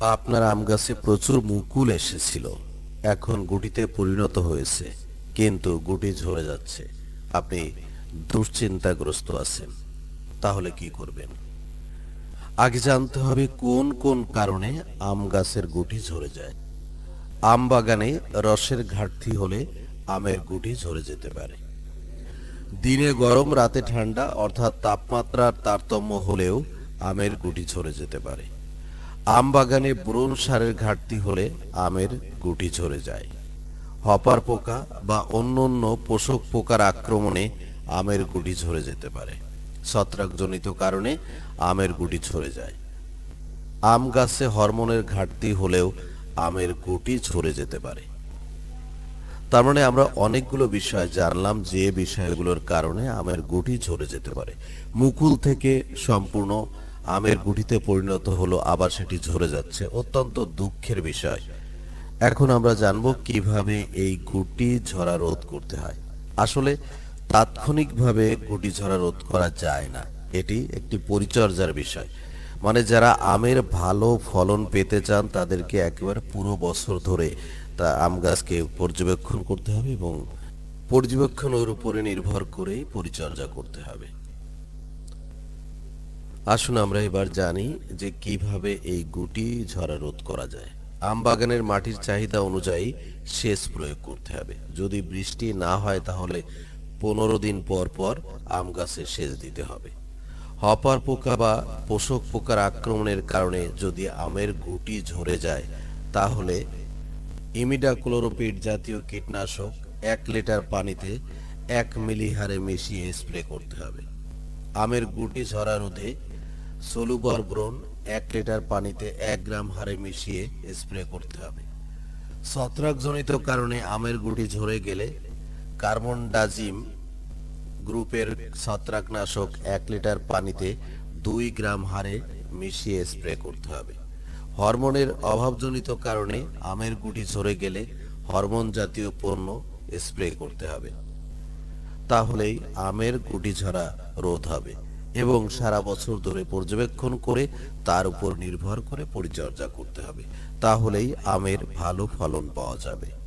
আপনার আম গাছে প্রচুর মুকুল এসেছিল। এখন গুটিতে পরিণত হয়েছে, কিন্তু গুটি ঝরে যাচ্ছে। আপনি দুশ্চিন্তাগ্রস্ত আছেন। তাহলে কি করবেন? আগে জানতে হবে কোন কোন কারণে আম গাছের গুটি ঝরে যায়। আম বাগানে রসের ঘাটতি হলে আমের গুটি ঝরে যেতে পারে। দিনে গরম, রাতে ঠান্ডা, অর্থাৎ তাপমাত্রার তারতম্য হলেও আমের গুটি ঝরে যেতে পারে। আম বাগানে ব্রণ সারের ঘাটতি হলে আমের গুটি ঝরে যায়। হপার পোকা বা অন্যান্য পোষক পোকার আক্রমণে আমের গুটি ঝরে যেতে পারে। ছত্রাকজনিত কারণে আমের গুটি ঝরে যায়। আম গাছে হরমোনের ঘাটতি হলেও আমের গুটি ঝরে যেতে পারে। তার মানে আমরা অনেকগুলো বিষয় জানলাম যে বিষয়গুলোর কারণে আমের গুটি ঝরে যেতে পারে। মুকুল থেকে সম্পূর্ণ আমের গুটিতে পরিণত হলো, আবার সেটি ঝরে যাচ্ছে। অত্যন্ত দুঃখের বিষয়। এখন আমরা জানব কীভাবে এই গুটি ঝরা রোধ করতে হয়। আসলে, তাৎক্ষণিকভাবে গুটি ঝরা রোধ করা যায় না। এটি একটি পরিচর্যার বিষয়। মানে যারা আমের ভালো ফলন পেতে চান, তাদেরকে একেবারে পুরো বছর ধরে তা আম গাছকে পর্যবেক্ষণ করতে হবে এবং পর্যবেক্ষণের উপরে নির্ভর করেই পরিচর্যা করতে হবে। আসুন আমরা এবার জানি যে কীভাবে এই গুটি ঝরা রোধ করা যায়। আম বাগানের মাটির চাহিদা অনুযায়ী সেচ প্রয়োগ করতে হবে। যদি বৃষ্টি না হয় তাহলে পনেরো দিন পর পর আম গাছে সেচ দিতে হবে। হপার পোকা বা পোষক পোকার আক্রমণের কারণে যদি আমের গুটি ঝরে যায়, তাহলে ইমিডাক্লোরোপিড জাতীয় কীটনাশক এক লিটার পানিতে এক মিলি হারে মিশিয়ে স্প্রে করতে হবে। আমের গুটি ঝরা রোধে সলুবর ব্রোন এক লিটার পানিতে এক গ্রাম হারে মিশিয়ে স্প্রে করতে হবে। ছত্রাকজনিত কারণে আমের গুটি ঝরে গেলে কার্বন ডাজিম গ্রুপের ছত্রাকনাশক এক লিটার পানিতে দুই গ্রাম হারে মিশিয়ে স্প্রে করতে হবে। হরমোনের অভাবজনিত কারণে আমের গুটি ঝরে গেলে হরমোন জাতীয় পণ্য স্প্রে করতে হবে। তাহলেই আমের গুটি ঝরা রোধ হবে। এবং সারা বছর ধরে পর্যবেক্ষণ করে তার উপর নির্ভর করে পরিচর্যা করতে হবে। তাহলেই আমের ভালো ফলন পাওয়া যাবে।